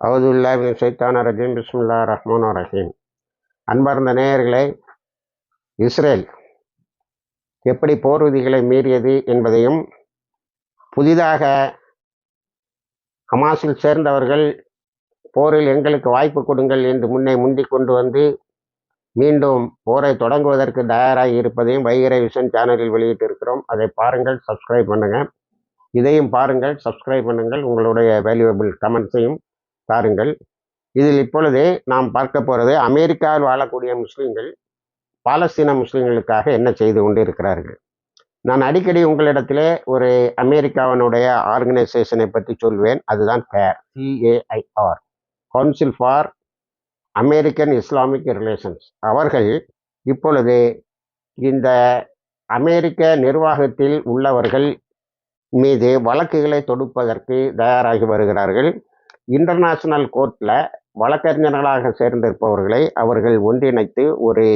அவதுல்லாபின் சைத்தான ரஜீம். பிஸ்முல்லா ரஹ்மான் ரஹீம். அன்பார்ந்த நேயர்களே இஸ்ரேல் எப்படி போர் விதிகளை மீறியது என்பதையும் புதிதாக ஹமாஸில் சேர்ந்தவர்கள் போரில் எங்களுக்கு வாய்ப்பு கொடுங்கள் என்று முன்னே முந்திக் கொண்டு வந்து மீண்டும் போரை தொடங்குவதற்கு தயாராகி இருப்பதையும் வைகரை விஷன் சேனலில் வெளியிட்டிருக்கிறோம். அதை பாருங்கள் சப்ஸ்கிரைப் பண்ணுங்கள் இதையும் பாருங்கள் சப்ஸ்கிரைப் பண்ணுங்கள். உங்களுடைய வேல்யூபிள் கமெண்ட்ஸையும் பாருங்கள். இதில் இப்பொழுது நாம் பார்க்க போகிறது அமெரிக்காவில் வாழக்கூடிய முஸ்லீம்கள் பாலஸ்தீன முஸ்லீம்களுக்காக என்ன செய்து கொண்டு இருக்கிறார்கள் நான் அடிக்கடி உங்களிடத்திலே ஒரு அமெரிக்காவினுடைய ஆர்கனைசேஷனை பற்றி சொல்வேன். அதுதான் CAIR C A I R Council for American Islamic Relations அவர்கள் இப்பொழுது இந்த அமெரிக்க நிர்வாகத்தில் உள்ளவர்கள் மீது வழக்குகளை தொடுப்பதற்கு தயாராகி வருகிறார்கள். இன்டர்நேஷனல் கோர்ட்டில் வழக்கறிஞர்களாக சேர்ந்திருப்பவர்களை அவர்கள் ஒன்றிணைத்து ஒரு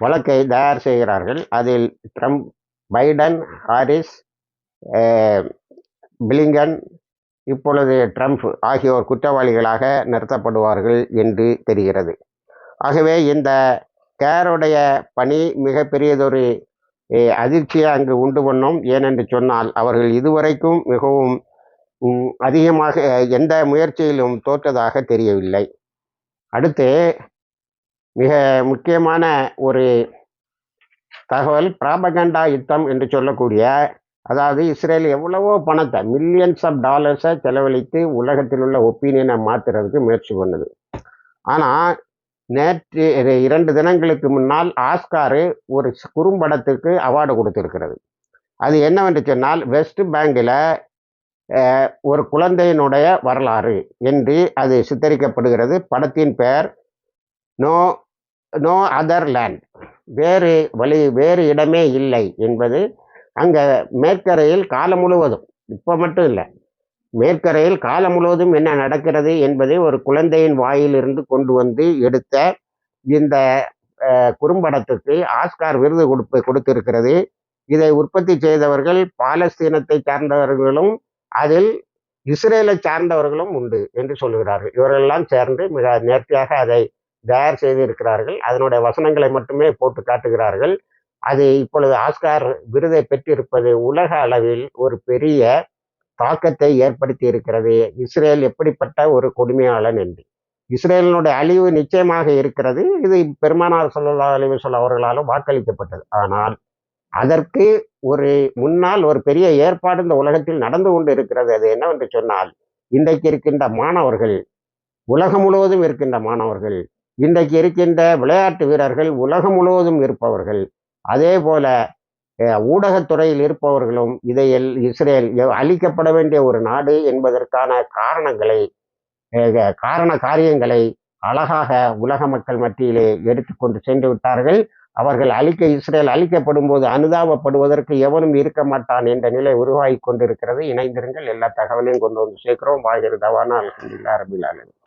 வழக்கை தயார் செய்கிறார்கள். அதில் ட்ரம்ப் பைடன் ஹாரிஸ் பிலிங்கன் இப்பொழுது ட்ரம்ப் ஆகியோர் குற்றவாளிகளாக நிறுத்தப்படுவார்கள் என்று தெரிகிறது. ஆகவே இந்த கேருடைய பணி மிகப்பெரியதொரு அதிர்ச்சியை அங்கு உண்டு பண்ணும். ஏனென்று சொன்னால் அவர்கள் இதுவரைக்கும் மிகவும் அதிகமாக எந்த முயற்சியிலும் தோற்றதாக தெரியவில்லை. அடுத்து மிக முக்கியமான ஒரு தகவல் பிராபகண்டா யுத்தம் என்று சொல்லக்கூடிய அதாவது இஸ்ரேல் எவ்வளவோ பணத்தை மில்லியன்ஸ் ஆஃப் டாலர்ஸை செலவழித்து உலகத்தில் உள்ள ஒப்பீனியனை மாற்றுறதுக்கு முயற்சி பண்ணுது. ஆனால் நேற்று இரண்டு தினங்களுக்கு முன்னால் ஆஸ்காரு ஒரு குறும்படத்துக்கு அவார்டு கொடுத்துருக்கிறது. அது என்னவென்று சொன்னால் வெஸ்ட் பேங்கில் ஒரு குழந்தையினுடைய வரலாறு என்று அது சித்தரிக்கப்படுகிறது. படத்தின் பெயர் நோ நோ அதர் லேண்ட். வேறு வழி வேறு இடமே இல்லை என்பது அங்கே மேற்கரையில் காலம் முழுவதும் இப்போ மட்டும் இல்லை மேற்கரையில் காலம் முழுவதும் என்ன நடக்கிறது என்பதை ஒரு குழந்தையின் வாயிலிருந்து கொண்டு வந்து எடுத்த இந்த குறும்படத்துக்கு ஆஸ்கார் விருது கொடுப்பு கொடுத்திருக்கிறது. இதை உற்பத்தி செய்தவர்கள் பாலஸ்தீனத்தை சார்ந்தவர்களும் அதில் இஸ்ரேலை சார்ந்தவர்களும் உண்டு என்று சொல்லுகிறார்கள். இவரெல்லாம் சேர்ந்து மிக நேர்த்தியாக அதை தயார் செய்து இருக்கிறார்கள் அதனுடைய வசனங்களை மட்டுமே போட்டு காட்டுகிறார்கள். அது இப்பொழுது ஆஸ்கார் விருதை பெற்றிருப்பது உலக அளவில் ஒரு பெரிய தாக்கத்தை ஏற்படுத்தி இருக்கிறது இஸ்ரேல் எப்படிப்பட்ட ஒரு கொடுமையாளன் என்று. இஸ்ரேலினுடைய அழிவு நிச்சயமாக இருக்கிறது. இது பெருமானார் சொல்லா அழிவு சொல்ல அவர்களாலும் வாக்களிக்கப்பட்டது. ஆனால் அதற்கு ஒரு முன்னால் ஒரு பெரிய ஏற்பாடு இந்த உலகத்தில் நடந்து கொண்டு இருக்கிறது. அது என்னவென்று சொன்னால் இன்றைக்கு இருக்கின்ற மாணவர்கள் உலகம் முழுவதும் இருக்கின்ற மாணவர்கள் இன்றைக்கு இருக்கின்ற விளையாட்டு வீரர்கள் உலகம் முழுவதும் இருப்பவர்கள் அதே போல ஊடகத்துறையில் இருப்பவர்களும் இதை இஸ்ரேல் அழிக்கப்பட வேண்டிய ஒரு நாடு என்பதற்கான காரணங்களை காரண காரியங்களை அழகாக உலக மக்கள் மத்தியிலே எடுத்துக்கொண்டு சென்று விட்டார்கள். அவர்கள் அழிக்க இஸ்ரேல் அழிக்கப்படும் போது அனுதாபப்படுவதற்கு எவனும் இருக்க மாட்டான் என்ற நிலை உருவாகி கொண்டிருக்கிறது. இணைந்திருங்கள். எல்லா தகவலையும் கொண்டு வந்து சேர்க்கிறோம். வாகிறது தவானா. அலமதுல்லா